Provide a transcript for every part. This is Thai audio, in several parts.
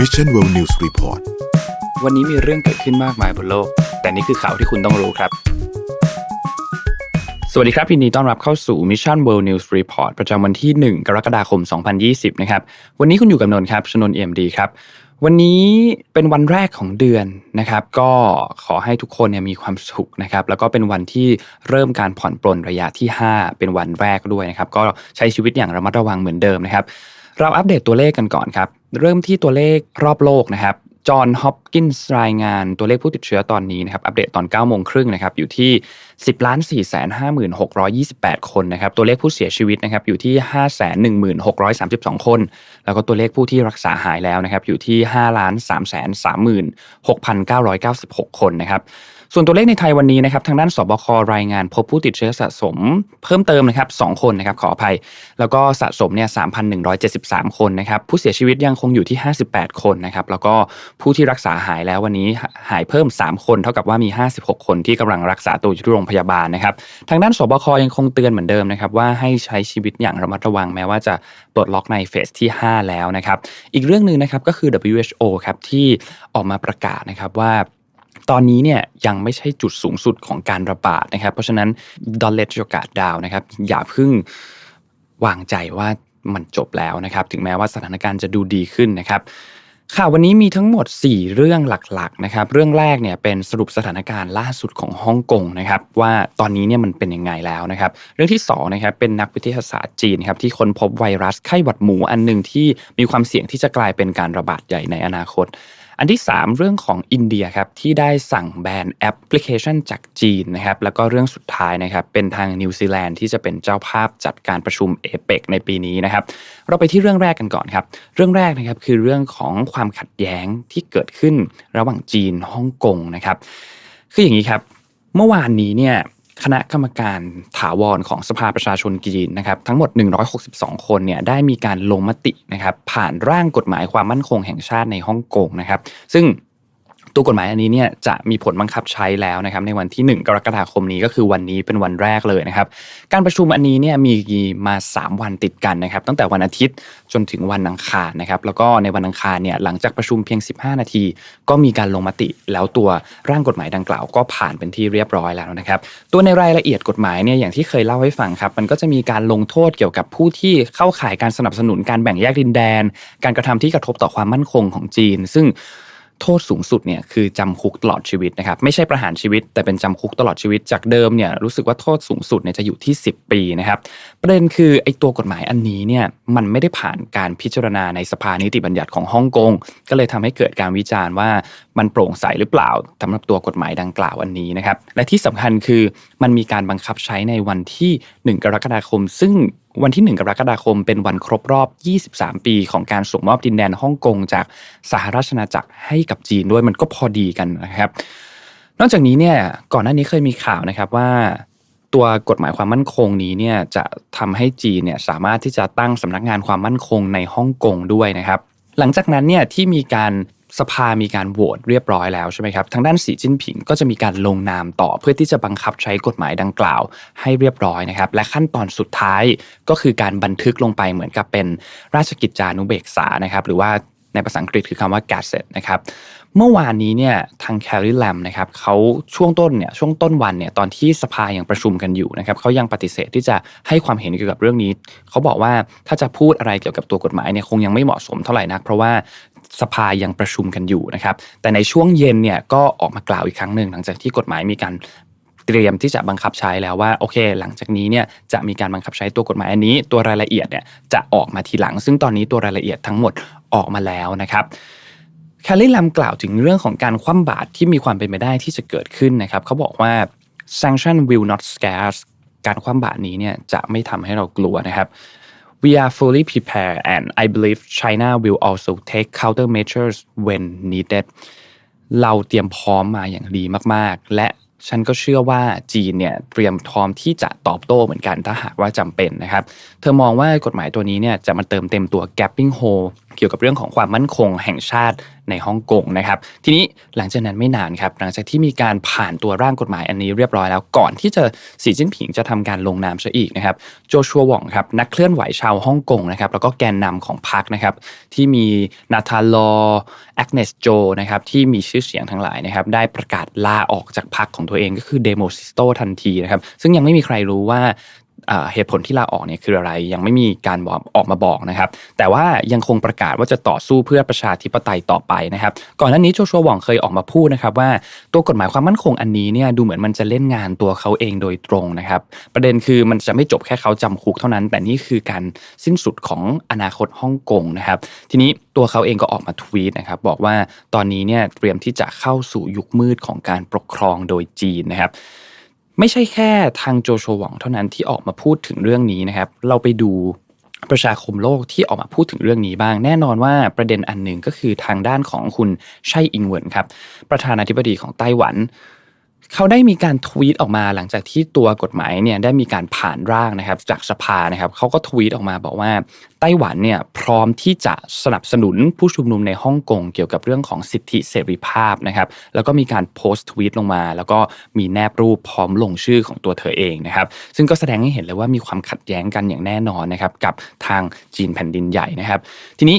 Mission World News Report วันนี้มีเรื่องเกิดขึ้นมากมายบนโลก แต่นี่คือข่าวที่คุณต้องรู้ครับ สวัสดีครับยินดีต้อนรับเข้าสู่ Mission World News Report ประจำวันที่ 1 กรกฎาคม 2020 นะครับ วันนี้คุณอยู่กับนนท์ครับ ชนนเอ็มดีครับ วันนี้เป็นวันแรกของเดือนนะครับ ก็ขอให้ทุกคนเนี่ยมีความสุขนะครับ แล้วก็เป็นวันที่เริ่มการผ่อนปลนระยะที่ 5 เป็นวันแรกด้วยนะครับ ก็ใช้ชีวิตอย่างระมัดระวังเหมือนเดิมนะครับ เราอัปเดตตัวเลขกันก่อนครับ เริ่มที่ตัวเลขรอบโลกนะครับจอห์นฮอปกินส์รายงานตัวเลขผู้ติดเชื้อตอนนี้นะครับอัปเดตตอน9โมงครึ่งนะครับอยู่ที่ 10ล้าน4 5 6 2 8 คนนะครับตัวเลขผู้เสียชีวิตนะครับอยู่ที่ 5 1 6 3 2 คน แล้วก็ตัวเลขผู้ที่รักษาหายแล้วนะครับอยู่ที่5ล้าน3 3 6 9 9 6 คนนะครับ ส่วนตัวเลขในไทยวันนี้นะครับทางด้านสบครายงานพบผู้ติดเชื้อสะสมเพิ่มเติมนะครับ2คนนะครับขออภัย แล้วก็สะสมเนี่ย3,173คนนะครับผู้เสียชีวิตยังคงอยู่ที่58คนนะครับแล้วก็ผู้ที่รักษาหายแล้ววันนี้หายเพิ่ม3คน เท่ากับว่ามี56คนที่กำลังรักษาตัวอยู่ที่โรงพยาบาลนะครับทางด้านสบคยังคงเตือนเหมือนเดิมนะครับว่าให้ใช้ชีวิตอย่างระมัดระวังแม้ว่าจะปลดล็อกในเฟสที่ 5 แล้วนะครับ อีกเรื่องหนึ่งนะครับก็คือ WHO ครับที่ออกมาประกาศนะครับว่า ตอนนี้เนี่ยยังไม่ใช่จุดสูงสุดของการระบาดนะครับ เพราะฉะนั้น don't let your guard down นะครับอย่าเพิ่งวางใจว่ามันจบแล้วนะครับ ถึงแม้ว่าสถานการณ์จะดูดีขึ้นนะครับข่าววันนี้มีทั้งหมด 4 เรื่องหลักๆนะครับเรื่องแรกเนี่ยเป็นสรุปสถานการณ์ล่าสุดของฮ่องกงนะครับว่าตอนนี้เนี่ยมันเป็นยังไงแล้วนะครับเรื่องที่2นะครับเป็นนักวิทยาศาสตร์จีนครับที่ค้นพบไวรัสไข้หวัดหมูอันหนึ่งที่มีความเสี่ยงที่จะกลายเป็นการระบาดใหญ่ในอนาคต อันที่ 3 เรื่องของอินเดียครับที่ได้สั่งแบนแอปพลิเคชันจากจีนนะครับแล้วก็เรื่องสุดท้ายนะครับเป็นทางนิวซีแลนด์ที่จะเป็นเจ้าภาพจัดการประชุมเอเปกในปีนี้นะครับเราไปที่เรื่องแรกกันก่อนครับเรื่องแรกนะครับคือเรื่องของความขัดแย้งที่เกิดขึ้นระหว่างจีนฮ่องกงนะครับคืออย่างนี้ครับเมื่อวานนี้เนี่ย คณะกรรมการถาวรของสภาประชาชนจีนนะครับทั้งหมด 162 คนเนี่ยได้มีการลงมตินะครับผ่านร่างกฎหมายความมั่นคงแห่งชาติในฮ่องกงนะครับซึ่ง ตัวกฎหมายอันนี้เนี่ยจะมีผลบังคับใช้แล้วนะครับในวันที่ 1 กรกฎาคมนี้ก็คือวันนี้เป็นวันแรกเลยนะครับ การประชุมอันนี้เนี่ยมีมา 3 วันติดกันนะครับ ตั้งแต่วันอาทิตย์จนถึงวันอังคารนะครับ แล้วก็ในวันอังคารเนี่ยหลังจากประชุมเพียง 15 นาที ก็มีการลงมติแล้วตัวร่างกฎหมายดังกล่าว ก็ผ่านเป็นที่เรียบร้อยแล้วนะครับ ตัวในรายละเอียดกฎหมายเนี่ยอย่างที่เคยเล่าให้ฟังครับ มันก็จะมีการลงโทษเกี่ยวกับผู้ที่เข้าข่ายการสนับสนุนการแบ่งแยกดินแดน การกระทำที่กระทบต่อความมั่นคงของจีน ซึ่ง โทษสูงสุดเนี่ยคือจำคุกตลอดชีวิตนะครับไม่ใช่ประหารชีวิต แต่เป็นจำคุกตลอดชีวิตจากเดิมเนี่ยรู้สึกว่าโทษสูงสุดเนี่ยจะอยู่ที่ 10 ปีนะครับประเด็นคือไอ้ตัวกฎหมายอันนี้เนี่ยมันไม่ได้ผ่านการพิจารณาในสภานิติบัญญัติของฮ่องกงก็เลยทำให้เกิดการวิจารณ์ว่ามันโปร่งใสหรือเปล่าสำหรับตัวกฎหมายดังกล่าวอันนี้นะครับและที่สำคัญคือมันมีการบังคับใช้ในวันที่ 1 กรกฎาคม ซึ่ง วันที่ 1 กรกฎาคมเป็นวันครบรอบ 23 ปีของการส่งมอบดินแดนฮ่องกงจากสหราชอาณาจักรให้กับจีนด้วยมันก็พอดีกันนะครับ นอกจากนี้เนี่ยก่อนหน้านี้เคยมีข่าวนะครับว่าตัวกฎหมายความมั่นคงนี้เนี่ยจะทำให้จีนเนี่ยสามารถที่จะตั้งสำนักงานความมั่นคงในฮ่องกงด้วยนะครับ หลังจากนั้นเนี่ยที่มีการ สภามีการโหวตเรียบร้อยแล้วใช่ไหมครับทางด้านสีจิ้นผิงก็จะมีการลงนามต่อ เพื่อที่จะบังคับใช้กฎหมายดังกล่าวให้เรียบร้อยนะครับ และขั้นตอนสุดท้ายก็คือการบันทึกลงไปเหมือนกับเป็นราชกิจจานุเบกษานะครับ หรือว่าในภาษาอังกฤษคือคำว่า gazette นะครับ เมื่อวานนี้เนี่ยทางแคลรีแลมนะครับเขาช่วงต้นเนี่ยช่วงต้นวันเนี่ยตอนที่สภายังประชุมกันอยู่นะครับเขายังปฏิเสธที่จะให้ความเห็นเกี่ยวกับเรื่องนี้เขาบอกว่าถ้าจะพูดอะไรเกี่ยวกับตัวกฎหมายเนี่ยคงยังไม่เหมาะสมเท่าไหร่นัก เพราะว่าสภายังประชุมกันอยู่นะครับแต่ในช่วงเย็นเนี่ยก็ออกมากล่าวอีกครั้งหนึ่งหลังจากที่กฎหมายมีการเตรียมที่จะบังคับใช้แล้วว่าโอเค หลังจากนี้เนี่ยจะมีการบังคับใช้ตัวกฎหมายอันนี้ ตัวรายละเอียดเนี่ยจะออกมาทีหลัง ซึ่งตอนนี้ตัวรายละเอียดทั้งหมดออกมาแล้วนะครับ แคลรี่ลัมกล่าวถึงเรื่องของการคว่ำบาตรที่มีความเป็นไปได้ที่จะเกิดขึ้นนะครับเขาบอกว่า sanction will not scare us การคว่ำบาตรนี้เนี่ยจะไม่ทำให้เรากลัวนะครับ we are fully prepared and I believe China will also take countermeasures when needed เราเตรียมพร้อมมาอย่างดีมากๆ และฉันก็เชื่อว่าจีนเนี่ยเตรียมพร้อมที่จะตอบโต้เหมือนกันถ้าหากว่าจำเป็นนะครับ เธอมองว่ากฎหมายตัวนี้เนี่ยจะมาเติมเต็มตัว gapping hole เกี่ยวกับเรื่องของความมั่นคงแห่งชาติในฮ่องกงนะครับ ทีนี้หลังจากนั้นไม่นานครับ หลังจากที่มีการผ่านตัวร่างกฎหมายอันนี้เรียบร้อยแล้วก่อนที่จะสีจิ้นผิงจะทำการลงนามซะอีกนะครับโจชัวหว่องครับนักเคลื่อนไหวชาวฮ่องกงนะครับแล้วก็แกนนำของพรรคนะครับที่มีนาธานลอแอกเนสโจนะครับที่มีชื่อเสียงทั้งหลายนะครับได้ประกาศลาออกจากพรรคของตัวเองก็คือเดโมซิสโตทันทีนะครับซึ่งยังไม่มีใครรู้ว่า เหตุผลที่ลาออกเนี่ยคืออะไรยังไม่มีการบอกออกมาบอกนะครับ แต่ว่ายังคงประกาศว่าจะต่อสู้เพื่อประชาธิปไตยต่อไปนะครับ ก่อนหน้านี้โจชัวหว่องเคยออกมาพูดนะครับว่าตัวกฎหมายความมั่นคงอันนี้เนี่ยดูเหมือนมันจะเล่นงานตัวเขาเองโดยตรงนะครับ ประเด็นคือมันจะไม่จบแค่เขาจำคุกเท่านั้น แต่นี่คือการสิ้นสุดของอนาคตฮ่องกงนะครับ ทีนี้ตัวเขาเองก็ออกมาทวีตนะครับบอกว่าตอนนี้เนี่ยเตรียมที่จะเข้าสู่ยุคมืดของการปกครองโดยจีนนะครับ ไม่ใช่แค่ทางโจโฉหวังเท่านั้นที่ออกมาพูดถึงเรื่องนี้นะครับ เราไปดูประชาคมโลกที่ออกมาพูดถึงเรื่องนี้บ้าง แน่นอนว่าประเด็นอันหนึ่งก็คือทางด้านของคุณไช่อิงเหวินครับประธานาธิบดีของไต้หวัน เขาได้มีการทวีตออกมาหลังจากที่ตัวกฎหมายเนี่ยได้มีการผ่านร่างนะครับจากสภานะครับเขาก็ทวีตออกมาบอกว่าไต้หวันเนี่ยพร้อมที่จะสนับสนุนผู้ชุมนุมในฮ่องกงเกี่ยวกับเรื่องของสิทธิเสรีภาพนะครับแล้วก็มีการโพสต์ทวีตลงมา แล้วก็มีแนบรูปพร้อมลงชื่อของตัวเธอเองนะครับซึ่งก็แสดงให้เห็นเลยว่ามีความขัดแย้งกันอย่างแน่นอนนะครับกับทางจีนแผ่นดินใหญ่นะครับ ทีนี้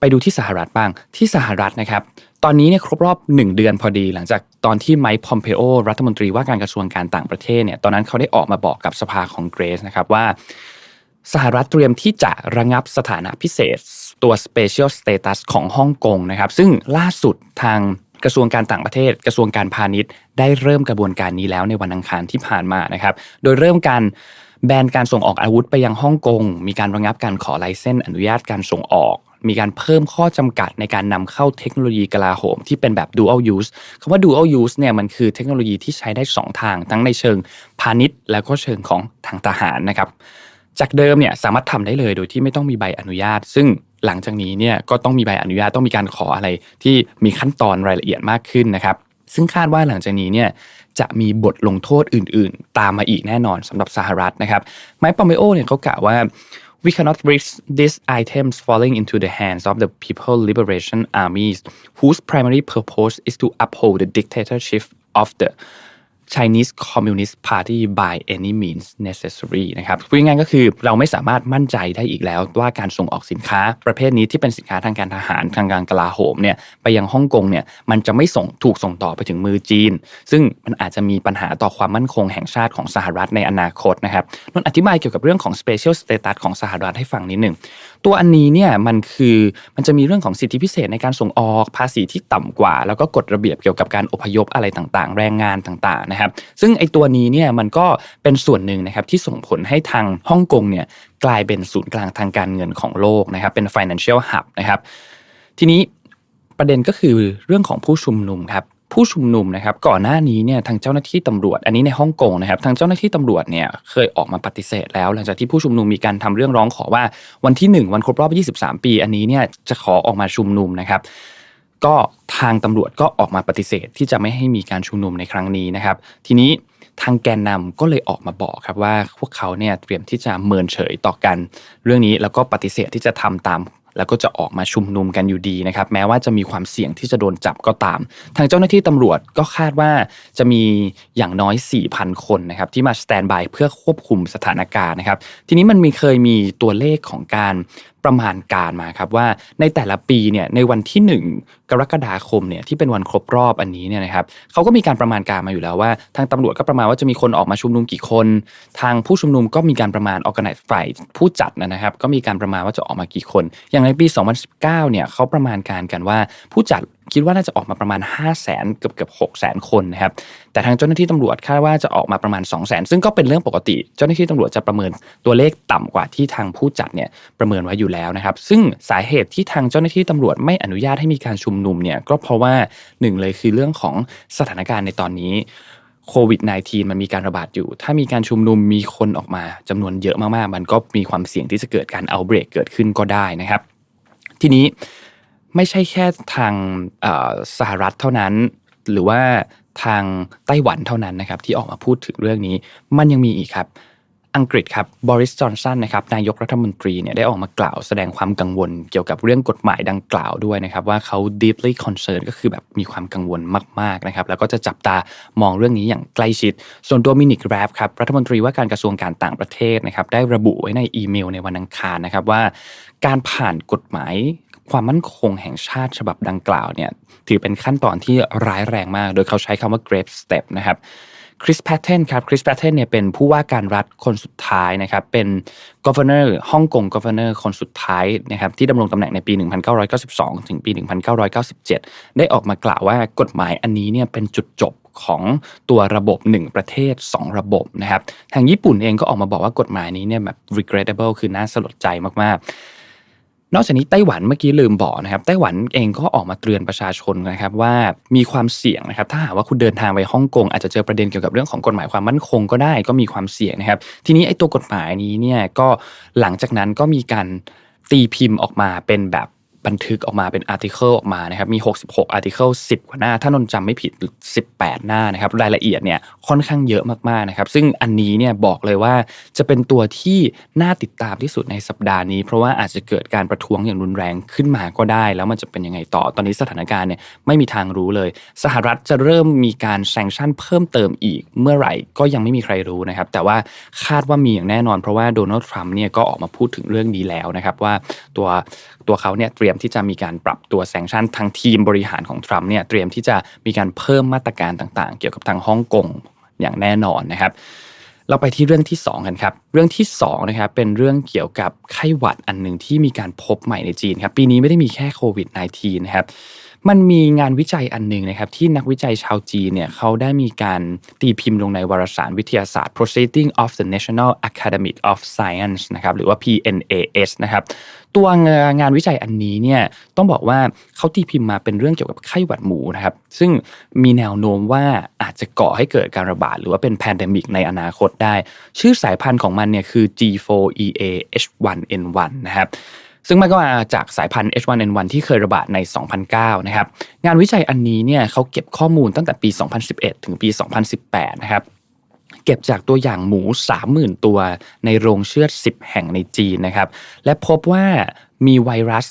ไปดูที่สหรัฐบ้างที่สหรัฐนะครับ ตอนนี้เนี่ยครบรอบ 1 เดือนพอดีหลังจากตอนที่ไมค์พอมเพโอรัฐมนตรีว่าการกระทรวงการต่างประเทศเนี่ยตอนนั้นเขาได้ออกมาบอกกับสภาของเกรสนะครับว่า สหรัฐเตรียมที่จะระงับสถานะพิเศษ ตัว Special Status ของฮ่องกงนะครับ ซึ่งล่าสุดทางกระทรวงการต่างประเทศ กระทรวงการพาณิชย์ ได้เริ่มกระบวนการนี้แล้วในวันอังคารที่ผ่านมานะครับ โดยเริ่มการแบนการส่งออกอาวุธไปยังฮ่องกง มีการระงับการขอไลเซนส์อนุญาตการส่งออก มีการเพิ่มข้อจำกัดในการนำเข้าเทคโนโลยีกลาโหม ที่เป็นแบบ dual use คำว่า dual use เนี่ยมันคือเทคโนโลยีที่ใช้ได้ 2 ทาง ทั้งในเชิงพาณิชย์ แล้วก็เชิงของทางทหารนะครับ จากเดิมเนี่ยสามารถทำได้เลยโดยที่ไม่ต้องมีใบอนุญาต ซึ่งหลังจากนี้เนี่ยก็ต้องมีใบอนุญาตต้องมีการขออะไรที่มีขั้นตอนรายละเอียดมากขึ้นนะครับซึ่งคาดว่าหลังจากนี้เนี่ยจะมีบทลงโทษอื่น ๆ ตามมาอีกแน่นอนสำหรับสหรัฐนะครับไมค์ปอมเบโอเนี่ยเขากล่าวว่า we cannot risk these items falling into the hands of the People Liberation Armies, whose primary purpose is to uphold the dictatorship of the Chinese Communist Party by any means necessary นะครับพูดง่ายก็คือเราไม่สามารถมั่นใจได้อีกแล้ว ว่าการส่งออกสินค้าประเภทนี้ที่เป็นสินค้าทางการทหารทางการกลาโหมเนี่ยไปยังฮ่องกงเนี่ยมันจะไม่ส่งถูกส่งต่อไปถึงมือจีน ซึ่งมันอาจจะมีปัญหาต่อความมั่นคงแห่งชาติของสหรัฐในอนาคตนะครับนนอธิบายเกี่ยวกับเรื่องของ special status ของสหรัฐให้ฟังนิดหนึ่งตัวอันนี้เนี่ยมันคือมันจะมีเรื่องของสิทธิพิเศษในการส่งออกภาษีที่ต่ำกว่า แล้วก็กฎระเบียบเกี่ยวกับการอพยพอะไรต่างๆ แรงงานต่างๆนะครับ ซึ่งไอ้ตัวนี้เนี่ยมันก็เป็นส่วนหนึ่งนะครับที่ส่งผลให้ทางฮ่องกงเนี่ยกลายเป็นศูนย์กลางทางการเงินของโลกนะครับ เป็น financial hub นะครับ ทีนี้ประเด็นก็คือเรื่องของผู้ชุมนุมครับ ผู้ชุมนุมนะครับก่อนหน้านี้เนี่ยทางเจ้าหน้าที่ตำรวจ อันนี้ในฮ่องกงนะครับทางเจ้าหน้าที่ตำรวจเนี่ยเคยออกมาปฏิเสธแล้ว หลังจากที่ผู้ชุมนุมมีการทำเรื่องร้องขอว่าวันที่ 1 วันครบรอบ 23 ปี อันนี้เนี่ยจะขอออกมาชุมนุมนะครับ ก็ทางตำรวจก็ออกมาปฏิเสธที่จะไม่ให้มีการชุมนุมในครั้งนี้นะครับ ทีนี้ทางแกนนำก็เลยออกมาบอกครับว่าพวกเขาเนี่ยเตรียมที่จะเมินเฉยต่อกัน เรื่องนี้แล้วก็ปฏิเสธที่จะทำตาม แล้วก็จะออกมาชุมนุมกันอยู่ดีนะครับ แม้ว่าจะมีความเสี่ยงที่จะโดนจับก็ตาม ทางเจ้าหน้าที่ตำรวจก็คาดว่าจะมีอย่างน้อย 4,000 คนนะครับที่มาสแตนบายเพื่อควบคุมสถานการณ์นะครับ ทีนี้มันมีเคยมีตัวเลขของการ ประมาณการมาครับว่าในแต่ละปีเนี่ยในวันที่ 1 กรกฎาคมเนี่ยที่เป็นวันครบรอบอันนี้เนี่ยนะครับเขาก็มีการประมาณการมาอยู่แล้วว่า ทางตำรวจก็ประมาณว่าจะมีคนออกมาชุมนุมกี่คน ทางผู้ชุมนุมก็มีการประมาณออกกันฝ่ายผู้จัดนะครับ ก็มีการประมาณว่าจะออกมากี่คน อย่างในปี 2019เนี่ยเขาประมาณการกันว่าผู้จัด คิดว่าน่าจะออกมาประมาณ 5 0 0แสนเกือบเกือบหกแสนคนนะครับ แต่ทางเจ้าหน้าที่ตำรวจคาดว่าจะออกมาประมาณ 2 0 0แสนซึ่งก็เป็นเรื่องปกติ เจ้าหน้าที่ตำรวจจะประเมินตัวเลขต่ำกว่าที่ทางผู้จัดเนี่ยประเมินไว้อยู่แล้วนะครับ ซึ่งสาเหตุที่ทางเจ้าหน้าที่ตำรวจไม่อนุญาตให้มีการชุมนุมเนี่ยก็เพราะว่าหนึ่งเลยคือเรื่องของสถานการณ์ในตอนนี้โควิด -19 มันมีการระบาดอยู่ ถ้ามีการชุมนุมมีคนออกมาจำนวนเยอะมากๆ มันก็มีความเสี่ยงที่จะเกิดการเอาเบรกเกิดขึ้นก็ได้นะครับ ทีนี้ ไม่ใช่แค่ทางสหรัฐเท่านั้น หรือว่าทางไต้หวันเท่านั้นนะครับที่ออกมาพูดถึงเรื่องนี้ มันยังมีอีกครับอังกฤษครับบริสจอนสันนะครับนายกรัฐมนตรีเนี่ยได้ออกมากล่าวแสดงความกังวลเกี่ยวกับเรื่องกฎหมายดังกล่าวด้วยนะครับ ว่าเขา deeply concerned ก็คือแบบมีความกังวลมากๆนะครับ แล้วก็จะจับตามองเรื่องนี้อย่างใกล้ชิด ส่วนโดมินิกแรบครับรัฐมนตรีว่าการกระทรวงการต่างประเทศนะครับ ได้ระบุไว้ในอีเมลในวันอังคารนะครับว่า การผ่านกฎหมาย ความมั่นคงแห่งชาติฉบับดังกล่าวเนี่ยถือเป็นขั้นตอนที่ร้ายแรงมาก โดยเขาใช้คำว่า grave step นะครับคริสแพทเทนครับคริสแพทเทนเนี่ยเป็นผู้ว่าการรัฐคนสุดท้ายนะครับเป็น governor ฮ่องกง governor คนสุดท้ายนะครับที่ดำรงตำแหน่งในปี 1992 ถึงปี 1997 ได้ออกมากล่าวว่ากฎหมายอันนี้เนี่ยเป็นจุดจบของตัวระบบ 1 ประเทศ 2 ระบบนะครับทางญี่ปุ่นเองก็ออกมาบอกว่ากฎหมายนี้เนี่ยแบบ regrettable คือน่าสลดใจมากๆ นอกจากนี้ไต้หวันเมื่อกี้ลืมบอกนะครับไต้หวันเองก็ออกมาเตือนประชาชนนะครับว่ามีความเสี่ยงนะครับถ้าหากว่าคุณเดินทางไปฮ่องกงอาจจะเจอประเด็นเกี่ยวกับเรื่องของกฎหมายความมั่นคงก็ได้ก็มีความเสี่ยงนะครับ ทีนี้ไอ้ตัวกฎหมายนี้เนี่ยก็หลังจากนั้นก็มีการตีพิมพ์ออกมาเป็นแบบ บันทึกออกมาเป็นอาร์ติเคิลออกมานะครับมี 66 อาร์ติเคิล10 กว่าหน้า ถ้านนจำไม่ผิด 18 หน้านะครับรายละเอียดเนี่ยค่อนข้างเยอะมากๆนะครับซึ่งอันนี้เนี่ยบอกเลยว่าจะเป็นตัวที่น่าติดตามที่สุดในสัปดาห์นี้ เพราะว่าอาจจะเกิดการประท้วงอย่างรุนแรงขึ้นมาก็ได้ แล้วมันจะเป็นยังไงต่อตอนนี้สถานการณ์เนี่ยไม่มีทางรู้เลย สหรัฐจะเริ่มมีการแซงชั่นเพิ่มเติมอีกเมื่อไหร่ก็ยังไม่มีใครรู้นะครับแต่ว่าคาดว่ามีอย่างแน่นอน เพราะว่าโดนัลด์ทรัมป์เนี่ยก็ออกมาพูดถึงเรื่องนี้แล้วนะครับว่าตัวตัวเขาเนี่ยเตรียมที่จะมีการปรับตัวแซงชั่นทางทีมบริหารของทรัมป์เนี่ยเตรียมที่จะมีการเพิ่มมาตรการต่างๆ เกี่ยวกับทางฮ่องกงอย่างแน่นอนนะครับ เราไปที่เรื่องที่ 2 กันครับ เรื่องที่2นะครับเป็นเรื่องเกี่ยวกับไข้หวัดอันหนึ่งที่มีการพบใหม่ในจีนครับ ปีนี้ไม่ได้มีแค่โควิด -19 นะครับ มันมีงานวิจัยอันหนึ่งนะครับที่นักวิจัยชาวจีนเนี่ยเขาได้มีการตีพิมพ์ลงในวารสารวิทยาศาสตร์ Proceeding of the National Academy of Science นะครับหรือว่า PNAS นะครับตัวงานวิจัยอันนี้เนี่ยต้องบอกว่าเขาตีพิมพ์มาเป็นเรื่องเกี่ยวกับไข้หวัดหมูนะครับซึ่งมีแนวโน้มว่าอาจจะก่อให้เกิดการระบาด หรือว่าเป็นแพนเดมิกในอนาคตได้ ชื่อสายพันธุ์ของมันเนี่ยคือ G4EA-H1N1 นะครับ ซึ่งมันก็มาจากสายพันธุ์ H1N1 ที่เคยระบาดใน 2009 นะครับ งานวิจัยอันนี้เนี่ยเขาเก็บข้อมูลตั้งแต่ปี 2011 ถึงปี 2018 นะครับ เก็บจากตัวอย่างหมู 30,000 ตัวในโรงเชือด 10 แห่งในจีนนะครับ และพบว่ามีไวรัส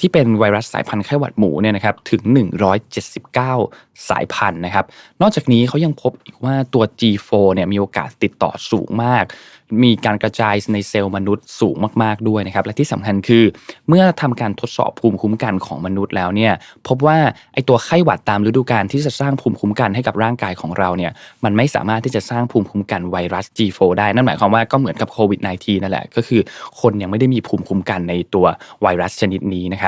ที่เป็นไวรัสสายพันธุ์ไข้หวัดหมูเนี่ยนะครับถึง 179 สายพันธุ์นะครับ นอกจากนี้เขายังพบอีกว่าตัว G4 เนี่ยมีโอกาสติดต่อสูงมาก มีการกระจายในเซลล์มนุษย์สูงมากๆด้วยนะครับ และที่สำคัญคือ เมื่อทำการทดสอบภูมิคุ้มกันของมนุษย์แล้วเนี่ยพบว่าไอตัวไข้หวัดตามฤดูกาลที่จะสร้างภูมิคุ้มกันให้กับร่างกายของเราเนี่ยมันไม่สามารถที่จะสร้างภูมิคุ้มกันไวรัส G4 ได้นั่นหมายความว่าก็เหมือนกับโควิด -19 นั่นแหละก็คือ คนยังไม่ได้มีภูมิคุ้มกันในตัวไวรัสชนิดนี้นะครับ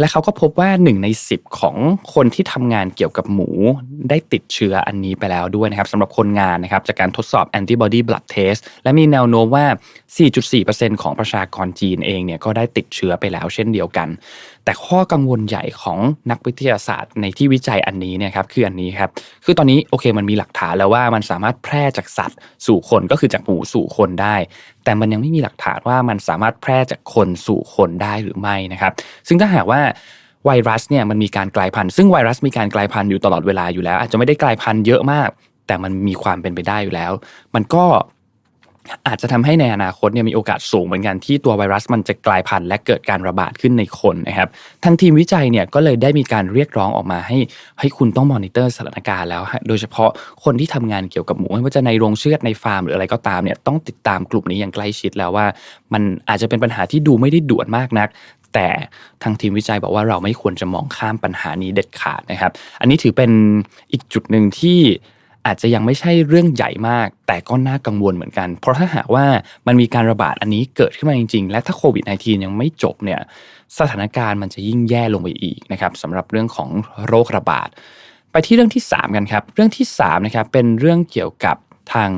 และเขาก็พบว่า 1 ใน 10 ของคนที่ทำงานเกี่ยวกับหมู ได้ติดเชื้ออันนี้ไปแล้วด้วยนะครับสำหรับคนงานนะครับจากการทดสอบ antibody blood test และมีแนวโน้มว่า 4.4%ของประชากรจีนเองเนี่ยก็ได้ติดเชื้อไปแล้วเช่นเดียวกัน แต่ข้อกังวลใหญ่ของนักวิทยาศาสตร์ในที่วิจัยอันนี้เนี่ยครับคืออันนี้ครับคือตอนนี้โอเคมันมีหลักฐานแล้วว่ามันสามารถแพร่จากสัตว์สู่คนก็คือจากหมูสู่คนได้ แต่มันยังไม่มีหลักฐานว่ามันสามารถแพร่จากคนสู่คนได้หรือไม่นะครับซึ่งถ้าหากว่าไวรัสเนี่ยมันมีการกลายพันธุ์ซึ่งไวรัสมีการกลายพันธุ์อยู่ตลอดเวลาอยู่แล้ว อาจจะไม่ได้กลายพันธุ์เยอะมาก แต่มันมีความเป็นไปได้อยู่แล้ว มันก็อาจจะทำให้ในอนาคตเนี่ยมีโอกาสสูงเหมือนกันที่ตัวไวรัสมันจะกลายพันธุ์และเกิดการระบาดขึ้นในคนนะครับทางทีมวิจัยเนี่ยก็เลยได้มีการเรียกร้องออกมาให้ให้คุณต้องมอนิเตอร์สถานการณ์แล้ว โดยเฉพาะคนที่ทำงานเกี่ยวกับหมูไม่ว่าจะในโรงเชือดในฟาร์มหรืออะไรก็ตามเนี่ยต้องติดตามกลุ่มนี้อย่างใกล้ชิดแล้วว่า มันอาจจะเป็นปัญหาที่ดูไม่ได้ด่วนมากนัก แต่ทางทีมวิจัยบอกว่าเราไม่ควรจะมองข้ามปัญหานี้เด็ดขาดนะครับ อันนี้ถือเป็นอีกจุดหนึ่งที่อาจจะยังไม่ใช่เรื่องใหญ่มาก แต่ก็น่ากังวลเหมือนกัน เพราะถ้าหากว่ามันมีการระบาดอันนี้เกิดขึ้นมาจริง ๆ และถ้าโควิด -19 ยังไม่จบเนี่ยสถานการณ์มันจะยิ่งแย่ลงไปอีกนะครับสำหรับเรื่องของโรคระบาด ไปที่เรื่องที่ 3 กันครับ เรื่องที่3นะครับเป็นเรื่องเกี่ยวกับทาง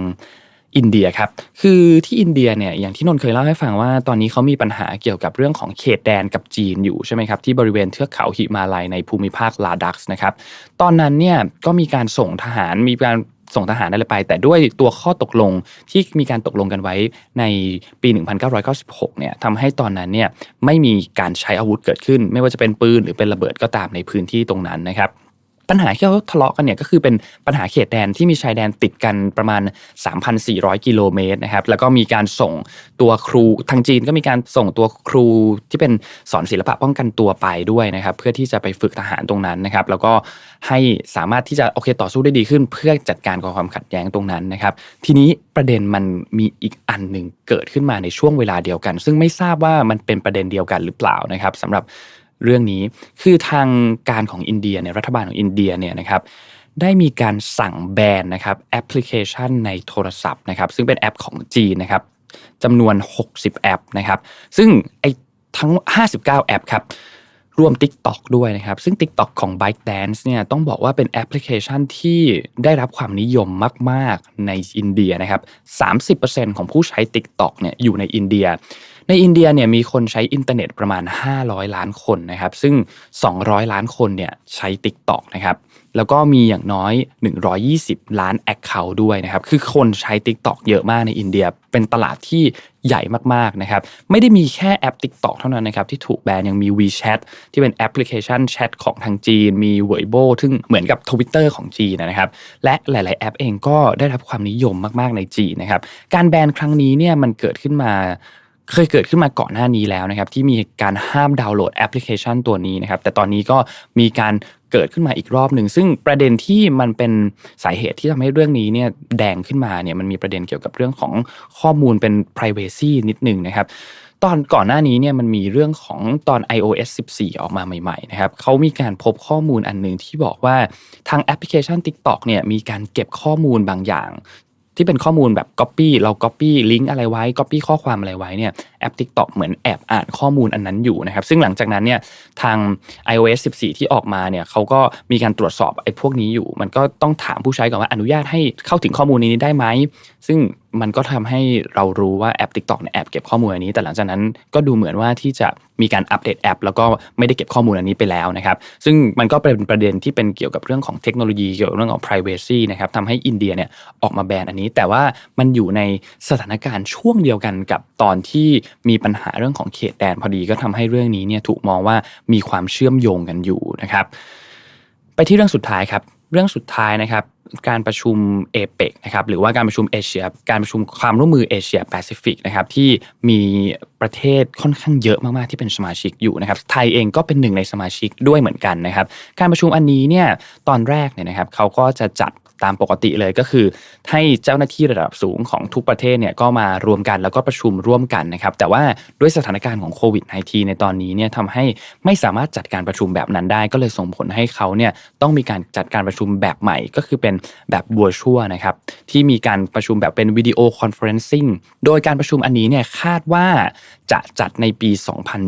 อินเดียครับ คือที่อินเดียเนี่ยอย่างที่นนเคยเล่าให้ฟังว่าตอนนี้เขามีปัญหาเกี่ยวกับเรื่องของเขตแดนกับจีนอยู่ใช่ไหมครับที่บริเวณเทือกเขาหิมาลัยในภูมิภาคลาดักส์นะครับตอนนั้นเนี่ยก็มีการส่งทหารมีการส่งทหารอะไรไป แต่ด้วยตัวข้อตกลงที่มีการตกลงกันไว้ในปี 1996 เนี่ยทำให้ตอนนั้นเนี่ยไม่มีการใช้อาวุธเกิดขึ้น ไม่ว่าจะเป็นปืนหรือเป็นระเบิดก็ตามในพื้นที่ตรงนั้นนะครับ ปัญหาที่เขาทะเลาะกันเนี่ยก็คือเป็นปัญหาเขตแดนที่มีชายแดนติดกันประมาณ 3,400 กิโลเมตรนะครับแล้วก็มีการส่งตัวครูทางจีนก็มีการส่งตัวครูที่เป็นสอนศิลปะป้องกันตัวไปด้วยนะครับ เพื่อที่จะไปฝึกทหารตรงนั้นนะครับ แล้วก็ให้สามารถที่จะโอเคต่อสู้ได้ดีขึ้น เพื่อจัดการกับความขัดแย้งตรงนั้นนะครับ ทีนี้ประเด็นมันมีอีกอันหนึ่งเกิดขึ้นมาในช่วงเวลาเดียวกัน ซึ่งไม่ทราบว่ามันเป็นประเด็นเดียวกันหรือเปล่านะครับสำหรับ เรื่องนี้ คือทางการของอินเดียเนี่ยรัฐบาลของอินเดียเนี่ยนะครับได้มีการสั่งแบนนะครับแอปพลิเคชันในโทรศัพท์นะครับซึ่งเป็นแอปของจีนนะครับจำนวน 60 แอปนะครับซึ่งไอทั้ง 59 แอปครับรวม TikTok ด้วยนะครับ ซึ่ง TikTok ของ ByteDance เนี่ยต้องบอกว่าเป็นแอปพลิเคชันที่ได้รับความนิยมมาก ๆ ในอินเดียนะครับ 30%ของผู้ใช้ TikTok เนี่ยอยู่ในอินเดีย ในอินเดียเนี่ยมีคนใช้อินเทอร์เน็ตประมาณ 500 ล้านคนนะครับซึ่ง 200 ล้านคนเนี่ยใช้ TikTok นะครับแล้วก็มีอย่างน้อย 120 ล้าน Account ด้วยนะครับ คือคนใช้ TikTok เยอะมากในอินเดีย เป็นตลาดที่ใหญ่มากๆนะครับ ไม่ได้มีแค่แอป TikTok เท่านั้นนะครับ ที่ถูกแบนยังมี WeChat ที่เป็นแอปพลิเคชันแชทของทางจีน มี Weibo ซึ่งเหมือนกับ Twitter ของจีนนะครับ และหลาย ๆ แอปเองก็ได้รับความนิยมมากๆในจีนนะครับ การแบนครั้งนี้เนี่ยมันเกิดขึ้นมา เคยเกิดขึ้นมาก่อนหน้านี้แล้วนะครับที่มีการห้ามดาวน์โหลดแอปพลิเคชันตัวนี้นะครับแต่ตอนนี้ก็มีการเกิดขึ้นมาอีกรอบหนึ่งซึ่งประเด็นที่มันเป็นสาเหตุที่ทำให้เรื่องนี้เนี่ยแดงขึ้นมาเนี่ยมันมีประเด็นเกี่ยวกับเรื่องของข้อมูลเป็น privacy นิดหนึ่งนะครับตอนก่อนหน้านี้เนี่ยมันมีเรื่องของตอน iOS 14 ออกมาใหม่ๆนะครับเขามีการพบข้อมูลอันหนึ่งที่บอกว่าทางแอปพลิเคชัน TikTok เนี่ยมีการเก็บข้อมูลบางอย่าง ที่เป็นข้อมูลแบบ Copy เรา Copy ลิงก์อะไรไว้ Copy ข้อความอะไรไว้เนี่ยแอป TikTok เหมือนแอบอ่านข้อมูลอันนั้นอยู่นะครับซึ่งหลังจากนั้นเนี่ยทาง iOS 14 ที่ออกมาเนี่ยเขาก็มีการตรวจสอบไอ้พวกนี้อยู่ มันก็ต้องถามผู้ใช้ก่อนว่าอนุญาตให้เข้าถึงข้อมูลนี้ได้ไหมซึ่ง มันก็ทำให้เรารู้ว่าแอป TikTok เนี่ยแอบเก็บข้อมูลอันนี้ แต่หลังจากนั้นก็ดูเหมือนว่าที่จะมีการอัปเดตแอป แล้วก็ไม่ได้เก็บข้อมูลอันนี้ไปแล้วนะครับ ซึ่งมันก็เป็นประเด็นที่เป็นเกี่ยวกับเรื่องของเทคโนโลยีเกี่ยวกับเรื่องของ privacy นะครับทำให้อินเดียเนี่ยออกมาแบนอันนี้ แต่ว่ามันอยู่ในสถานการณ์ช่วงเดียวกันกับตอนที่มีปัญหาเรื่องของเขตแดนพอดีก็ทำให้เรื่องนี้เนี่ยถูกมองว่ามีความเชื่อมโยงกันอยู่นะครับ ไปที่เรื่องสุดท้ายครับ เรื่องสุดท้ายนะครับการประชุมเอเปกนะครับหรือว่าการประชุมเอเชียการประชุมความร่วมมือเอเชียแปซิฟิกนะครับที่มีประเทศค่อนข้างเยอะมากๆที่เป็นสมาชิกอยู่นะครับไทยเองก็เป็นหนึ่งในสมาชิกด้วยเหมือนกันนะครับการประชุมอันนี้เนี่ยตอนแรกเนี่ยนะครับเขาก็จะจัด ตามปกติเลยก็คือ ให้เจ้าหน้าที่ระดับสูงของทุกประเทศเนี่ยก็มารวมกันแล้วก็ประชุมร่วมกันนะครับแต่ว่าด้วยสถานการณ์ของโควิด -19 ในตอนนี้เนี่ยทำให้ไม่สามารถจัดการประชุมแบบนั้นได้ ก็เลยส่งผลให้เขาเนี่ยต้องมีการจัดการประชุมแบบใหม่ ก็คือเป็นแบบบัวชั่วนะครับที่มีการประชุมแบบเป็นวิดีโอคอนเฟอเรนซิ่งโดยการประชุมอันนี้เนี่ยคาดว่าจะจัดในปี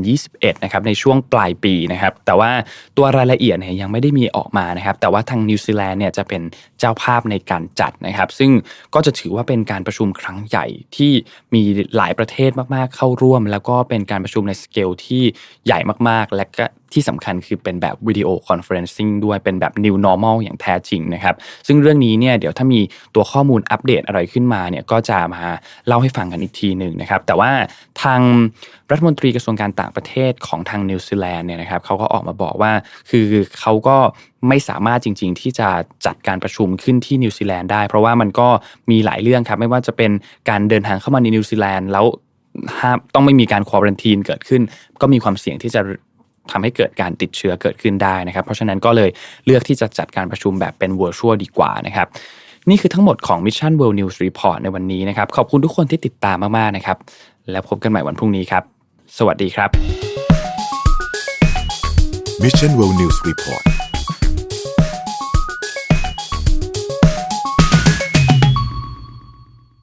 2021 นะครับในช่วงปลายปีนะครับแต่ว่าตัวรายละเอียดเนี่ยยังไม่ได้มีออกมานะครับแต่ว่าทางนิวซีแลนด์เนี่ยจะเป็นเจ้าภภาพในการจัดนะครับ ซึ่งก็จะถือว่าเป็นการประชุมครั้งใหญ่ที่มีหลายประเทศมากๆเข้าร่วม แล้วก็เป็นการประชุมในสเกลที่ใหญ่มากๆ และก็ที่สำคัญคือเป็นแบบวิดีโอคอนเฟอเรนซิ่งด้วยเป็นแบบ new normal อย่างแท้จริงนะครับซึ่งเรื่องนี้เนี่ยเดี๋ยวถ้ามีตัวข้อมูลอัปเดตอะไรขึ้นมาเนี่ยก็จะมาเล่าให้ฟังกันอีกทีหนึ่งนะครับแต่ว่าทางรัฐมนตรีกระทรวงการต่างประเทศของทางนิวซีแลนด์เนี่ยนะครับเขาก็ออกมาบอกว่าคือเขาก็ไม่สามารถจริง ๆ ที่จะจัดการประชุมขึ้นที่นิวซีแลนด์ได้ เพราะว่ามันก็มีหลายเรื่องครับไม่ว่าจะเป็นการเดินทางเข้ามาในนิวซีแลนด์แล้วห้ามต้องไม่มีการควอรันทีนเกิดขึ้น ก็มีความเสี่ยงที่จะ ทำให้เกิดการติดเชื้อเกิดขึ้นได้นะครับ เพราะฉะนั้นก็เลยเลือกที่จะจัดการประชุมแบบเป็น virtual ดีกว่านะครับ นี่คือทั้งหมดของ Mission World News Report ในวันนี้นะครับ ขอบคุณทุกคนที่ติดตามมากๆนะครับ แล้วพบกันใหม่วันพรุ่งนี้ครับ สวัสดีครับ Mission World News Report